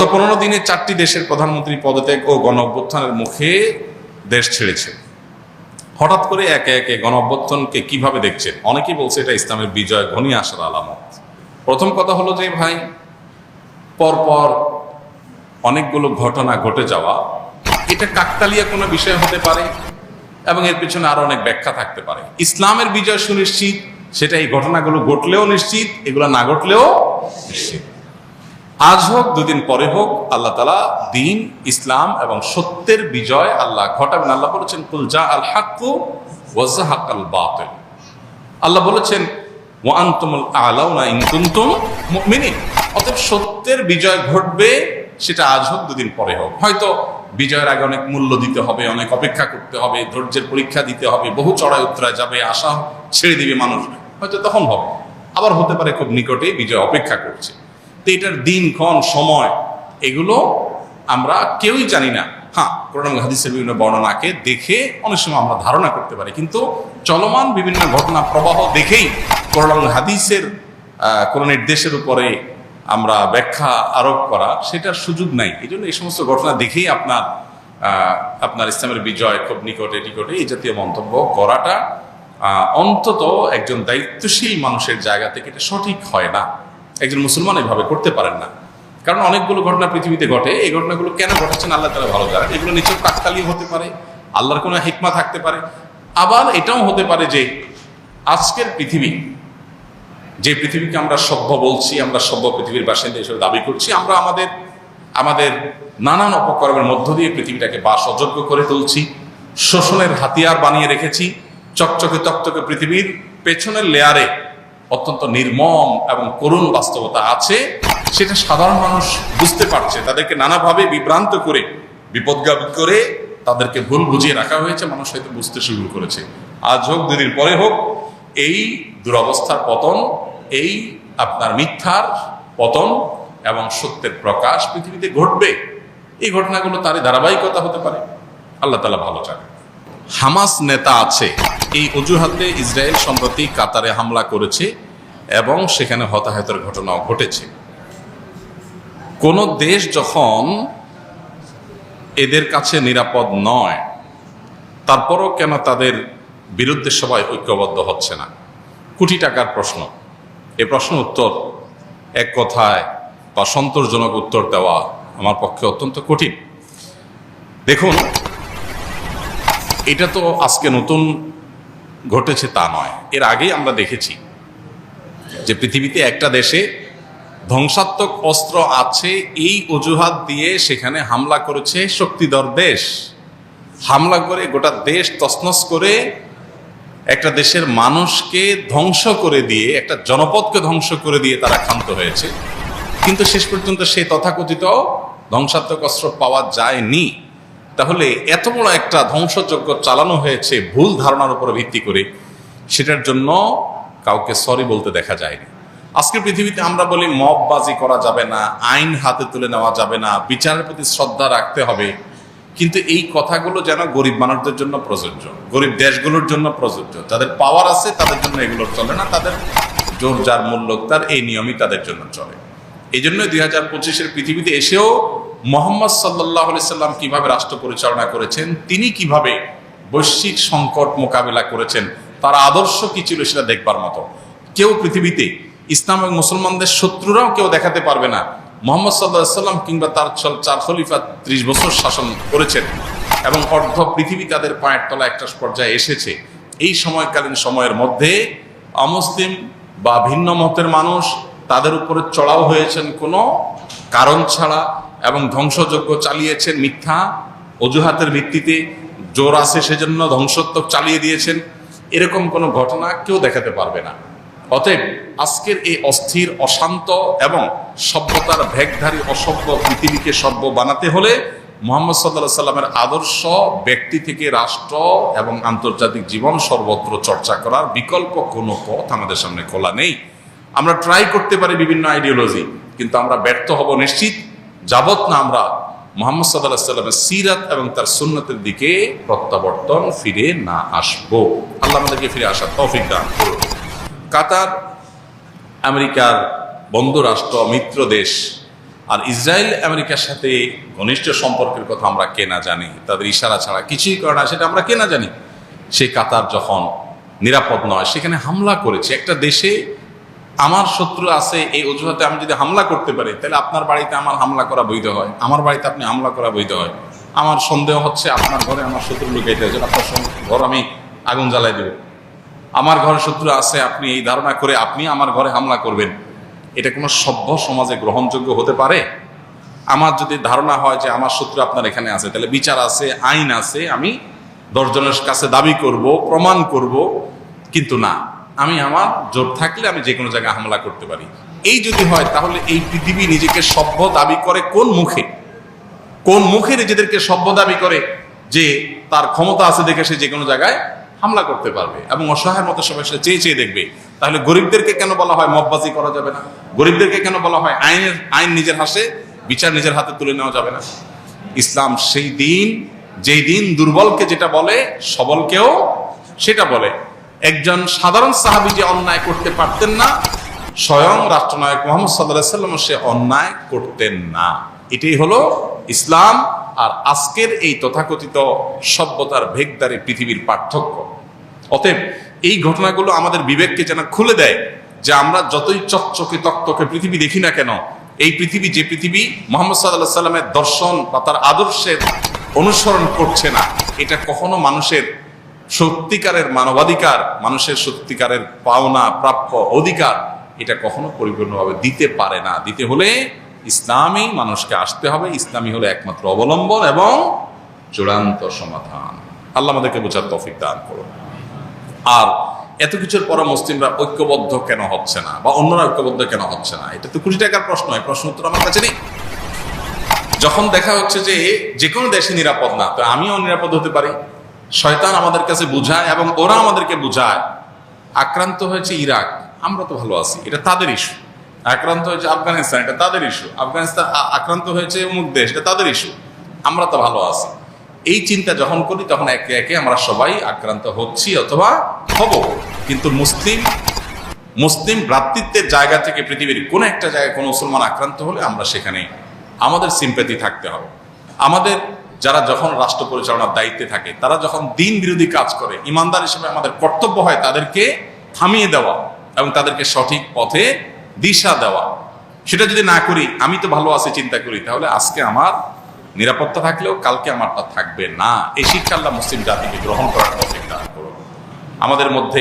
তো পনেরো দিনে চারটি দেশের প্রধানমন্ত্রী পদত্যাগ ও গণ অভ্যুত্থানের মুখে দেশ ছেড়েছে। হঠাৎ করে একে একে গণ অভ্যুত্থানকে কীভাবে দেখছেন? অনেকেই বলছে এটা ইসলামের বিজয় ঘনিয়ে আসার আলামত। প্রথম কথা হলো যে, ভাই, পরপর অনেকগুলো ঘটনা ঘটে যাওয়া, এটা কাকতালিয়া কোনো বিষয় হতে পারে এবং এর পিছনে আরও অনেক ব্যাখ্যা থাকতে পারে। ইসলামের বিজয় সুনিশ্চিত, সেটা এই ঘটনাগুলো ঘটলেও নিশ্চিত, এগুলো না ঘটলেও নিশ্চিত। আজ হোক, দুদিন পরে হোক, আল্লাহ তালা দিন, ইসলাম এবং সত্যের বিজয় আল্লাহ ঘটাবেন। আল্লাহ বলেছেন কুলজা আল হাক্কু ওয়াজাহাক আল বাতিল। আল্লাহ বলেছেন ওয়ান্তুমুল আলাউনা ইন কুনতুম মুমিনিন। অতএব সত্যের বিজয় ঘটবে, সেটা আজ হোক, দুদিন পরে হোক। হয়তো বিজয়ের আগে অনেক মূল্য দিতে হবে, অনেক অপেক্ষা করতে হবে, ধৈর্যের পরীক্ষা দিতে হবে, বহু চড়াই উত্তরায় যাবে, আশা ছেড়ে দিবে মানুষ। হয়তো তখন হবে। আবার হতে পারে খুব নিকটে বিজয় অপেক্ষা করছে। তো এটার দিন, ক্ষণ, সময়, এগুলো আমরা কেউই জানি না। হ্যাঁ কোরআন হাদিসের বিভিন্ন বর্ণনাকে দেখে অনেক সময় আমরা ধারণা করতে পারি, কিন্তু চলমান বিভিন্ন ঘটনা প্রবাহ দেখেই কোরআন হাদিসের কোনো নির্দেশের উপরে আমরা ব্যাখ্যা আরোপ করা সেটার সুযোগ নাই। এই জন্য এই সমস্ত ঘটনা দেখেই আপনার আপনার ইসলামের বিজয় খুব নিকটে নিকটে এই জাতীয় মন্তব্য করাটা অন্তত একজন দায়িত্বশীল মানুষের জায়গা থেকে এটা সঠিক হয় না। একজন মুসলমান এভাবে করতে পারেন না। কারণ অনেকগুলো ঘটনা পৃথিবীতে ঘটে, এই ঘটনাগুলো কেন ঘটাচ্ছেন আল্লাহ তালা ভালো জানেন। এগুলো নিচেও কাকতালীয় হতে পারে, আল্লাহর কোনো হিকমা থাকতে পারে। আবার এটাও হতে পারে যে আজকের পৃথিবী, যে পৃথিবীকে আমরা সভ্য বলছি, আমরা সভ্য পৃথিবীর বাসিন্দা হিসেবে দাবি করছি, আমরা আমাদের আমাদের নানান অপকর্মের মধ্য দিয়ে পৃথিবীটাকে বাস অযোগ্য করে তুলছি, শোষণের হাতিয়ার বানিয়ে রেখেছি, চকচকে তকচকে পৃথিবীর পেছনের লেয়ারে অত্যন্ত নির্মম এবং করুণ বাস্তবতা আছে, সেটা সাধারণ মানুষ বুঝতে পারছে। তাদেরকে নানাভাবে বিভ্রান্ত করে, বিপদগামী করে তাদেরকে ভুল বুঝিয়ে রাখা হয়েছে, মানুষ হয়তো বুঝতে শুরু করেছে। আজ হোক, দুদিন পরে হোক, এই দুরবস্থার পতন, এই আপনার মিথ্যার পতন এবং সত্যের প্রকাশ পৃথিবীতে ঘটবে, এই ঘটনাগুলো তারই ধারাবাহিকতা হতে পারে। আল্লাহ তালা ভালো চান হামাস নেতা আছে, এই অজুহাতে ইসরায়েল সম্প্রতি কাতারে হামলা করেছে। এবং সেখানে হতাহতের ঘটনাও ঘটেছে। কোন দেশ যখন এদের কাছে নিরাপদ নয়, তারপরও কেন তাদের বিরুদ্ধে সবাই ঐক্যবদ্ধ হচ্ছে না? কোটি টাকার প্রশ্ন। এ প্রশ্ন উত্তর এক কথায় বা সন্তোষজনক উত্তর দেওয়া আমার পক্ষে অত্যন্ত কঠিন। দেখুন, এটা তো আজকে নতুন ঘটেছে তা নয়। এর আগেই আমরা দেখেছি যে পৃথিবীতে একটা দেশে ধ্বংসাত্মক অস্ত্র আছে, এই অজুহাত দিয়ে সেখানে হামলা করেছে শক্তিধর দেশ। হামলা করে গোটা দেশ তছনছ করে একটা দেশের মানুষকে ধ্বংস করে দিয়ে, একটা জনপদকে ধ্বংস করে দিয়ে তারা ক্ষান্ত হয়েছে। কিন্তু শেষ পর্যন্ত সেই তথাকথিত ধ্বংসাত্মক অস্ত্র পাওয়া যায়নি। তাহলে এত বড় একটা ধ্বংসযজ্ঞ চালানো হয়েছে, ভুল ধারণার উপর ভিত্তি করে। সেটার জন্য কাউকে সরি বলতে দেখা যায়নি। আজকের পৃথিবীতে আমরা বলি মববাজি করা যাবে না, আইন হাতে তুলে নেওয়া যাবে না, বিচারের প্রতি শ্রদ্ধা রাখতে হবে। কিন্তু এই কথাগুলো যেন গরিব মানুষদের জন্য প্রযোজ্য, গরিব দেশগুলোর জন্য প্রযোজ্য। যাদের পাওয়ার আছে, তাদের জন্য এগুলো চলে না, তাদের জোর যার মূল্য তার, এই নিয়মই তাদের জন্য চলে। এই জন্য দুই হাজার পঁচিশের পৃথিবীতে এসেও মোহাম্মদ সাল্লাহ সাল্লাম কীভাবে রাষ্ট্র পরিচালনা করেছেন, তিনি কীভাবে বৈশ্বিক সংকট মোকাবেলা করেছেন তার আদর্শ কি ছিল সেটা দেখবার মতো। কেউ পৃথিবীতে ইসলাম এবং মুসলমানদের শত্রুরাও কেউ দেখাতে পারবে না। মোহাম্মদ সাল্লাহ সাল্লাম কিংবা তার চার খলিফা ত্রিশ বছর শাসন করেছেন এবং অর্ধ পৃথিবী তাদের পায়ের তলা একটা পর্যায়ে এসেছে। এই সময়কালীন সময়ের মধ্যে অমুসলিম বা ভিন্ন মতের মানুষ তাদের উপরে চড়াও হয়েছেন কোনো কারণ ছাড়া এবং ধ্বংসযজ্ঞ চালিয়েছেন মিথ্যা অজুহাতের ভিত্তিতে। জোর আছে সেজন্য ধ্বংসত্বক চালিয়ে দিয়েছেন। এরকম কোনো ঘটনা কেউ দেখাতে পারবে না। অতএব আজকের এই অস্থির, অশান্ত এবং সভ্যতার ভেগধারী, অসভ্য পৃথিবীকে সভ্য বানাতে হলে মোহাম্মদ সাল্লাহ সাল্লামের আদর্শ, ব্যক্তি থেকে রাষ্ট্র এবং আন্তর্জাতিক জীবন সর্বত্র চর্চা করার বিকল্প কোনো পথ আমাদের সামনে খোলা নেই। আমরা ট্রাই করতে পারি বিভিন্ন আইডিওলজি কিন্তু আমরা ব্যর্থ হব নিশ্চিত। যাবত না আমরা মোহাম্মদ সাল্লামের সিরাত এবং তার সুন্নতের দিকে প্রত্যাবর্তন ফিরে না আসব। আল্লাহ আমাদেরকে ফিরে আসার তৌফিক দান কাতার আমেরিকার বন্ধু রাষ্ট্র মিত্র দেশ আর ইসরায়েল আমেরিকার সাথে ঘনিষ্ঠ সম্পর্কের কথা আমরা কে না জানি। তাদের ইশারা ছাড়া কিছুই করে না, সেটা আমরা কে না জানি। সেই কাতার যখন নিরাপদ নয়, সেখানে হামলা করেছে। একটা দেশে আমার শত্রু আছে, এই অজুহাতে আমি যদি হামলা করতে পারি, তাহলে আপনার বাড়িতে আমার হামলা করা বৈধ হয়। আমার বাড়িতে আপনি হামলা করা বৈধ হয়। আমার সন্দেহ হচ্ছে আপনার ঘরে আমার শত্রু লুকাইতে হয়েছে আপনার ঘর আমি আগুন জ্বালাই দেব। আমার ঘরে শত্রু আছে, আপনি এই ধারণা করে আপনি আমার ঘরে হামলা করবেন। এটা কোনো সভ্য সমাজে গ্রহণযোগ্য হতে পারে? আমার যদি ধারণা হয় যে আমার শত্রু আপনার এখানে আছে, তাহলে বিচার আছে, আইন আছে, আমি দশজনের কাছে দাবি করব, প্রমাণ করব, কিন্তু না। আমি আমার জোর থাকলে আমি যে কোনো জায়গায় হামলা করতে পারি। এই যদি হয়, তাহলে এই পৃথিবী নিজেকে সভ্য দাবি করে কোন মুখে? কোন মুখে নিজেদেরকে সভ্য দাবি করে যে তার ক্ষমতা আছে দেখে সে যে কোনো জায়গায় হামলা করতে পারবে এবং অসহায়ের মতো সবাই সে চেয়ে চেয়ে দেখবে? তাহলে গরিবদেরকে কেন বলা হয় মববাজি করা যাবে না? গরিবদেরকে কেন বলা হয় আইনের, আইন নিজের হাসে বিচার নিজের হাতে তুলে নেওয়া যাবে না? ইসলাম সেই দিন, যেই দিন দুর্বলকে যেটা বলে, সবলকেও সেটা বলে। একজন সাধারণ সাহাবি যে অন্যায় করতে পারতেন না, স্বয়ং রাষ্ট্রনায়ক মোহাম্মদ সাল্লাহ সাল্লাম সে অন্যায় করতেন না। এটাই হলো ইসলাম আর আজকের এই তথাকথিত সভ্যতার ভেগদারি পৃথিবীর পার্থক্য। অতএব এই ঘটনাগুলো আমাদের বিবেককে যেন খুলে দেয় যে আমরা যতই চকচকে তকতকে পৃথিবী দেখি না কেন, এই পৃথিবী যে পৃথিবী মোহাম্মদ সাল্লাহ সাল্লামের দর্শন বা তার আদর্শের অনুসরণ করছে না, এটা কখনো মানুষের সত্যিকারের মানবাধিকার, মানুষের সত্যিকারের পাওনা, প্রাপ্য অধিকার, এটা কখনো পরিপূর্ণভাবে দিতে পারে না। দিতে হলে ইসলামই মানুষকে আসতে হবে। ইসলামই হলো একমাত্র অবলম্বন এবং চূড়ান্ত সমাধান। আল্লাহ আমাদেরকে বোঝার তফিক দান করুন। আর এত কিছুর পর মুসলিমরা ঐক্যবদ্ধ কেন হচ্ছে না? বা অন্যরা ঐক্যবদ্ধ কেন হচ্ছে না? এটা তো কোটি টাকার প্রশ্ন। এই প্রশ্ন উত্তর আমার কাছে নেই। যখন দেখা হচ্ছে যে যে কোনো দেশে নিরাপদ না, তো আমিও নিরাপদ হতে পারি। শয়তান আমাদের কাছে বুঝায় এবং ওরা আমাদেরকে বুঝায়। আক্রান্ত হয়েছে ইরাক। আমরা তো ভালো আছি, এটা তাদের ইস্যু আক্রান্ত হয়েছে আফগানিস্তান, এটা তাদের ইস্যু আফগানিস্তান আক্রান্ত হয়েছে অমুক দেশ, এটা তাদের ইস্যু আমরা তো ভালো আছি। এই চিন্তা যখন করি, তখন একে একে আমরা সবাই আক্রান্ত হচ্ছি অথবা হব। কিন্তু মুসলিম মুসলিম ভ্রাতৃত্বের জায়গা থেকে পৃথিবীর কোনো একটা জায়গায় কোনো মুসলমান আক্রান্ত হলে আমরা সেখানে আমাদের সিম্প্যাথি থাকতে হবে। আমাদের যারা যখন রাষ্ট্র পরিচালনার দায়িত্বে থাকে, তারা যখন দিন বিরোধী কাজ করে, ইমানদার হিসেবে আমাদের কর্তব্য হয় তাদেরকে থামিয়ে দেওয়া এবং তাদেরকে সঠিক পথে দিশা দেওয়া। সেটা যদি না করি, আমি তো ভালো আছি, চিন্তা করি, তাহলে আজকে আমার নিরাপত্তা থাকলেও কালকে আমারটা থাকবে না। এই শিক্ষা আল্লাহ মুসলিম জাতিকে গ্রহণ করার করুন। আমাদের মধ্যে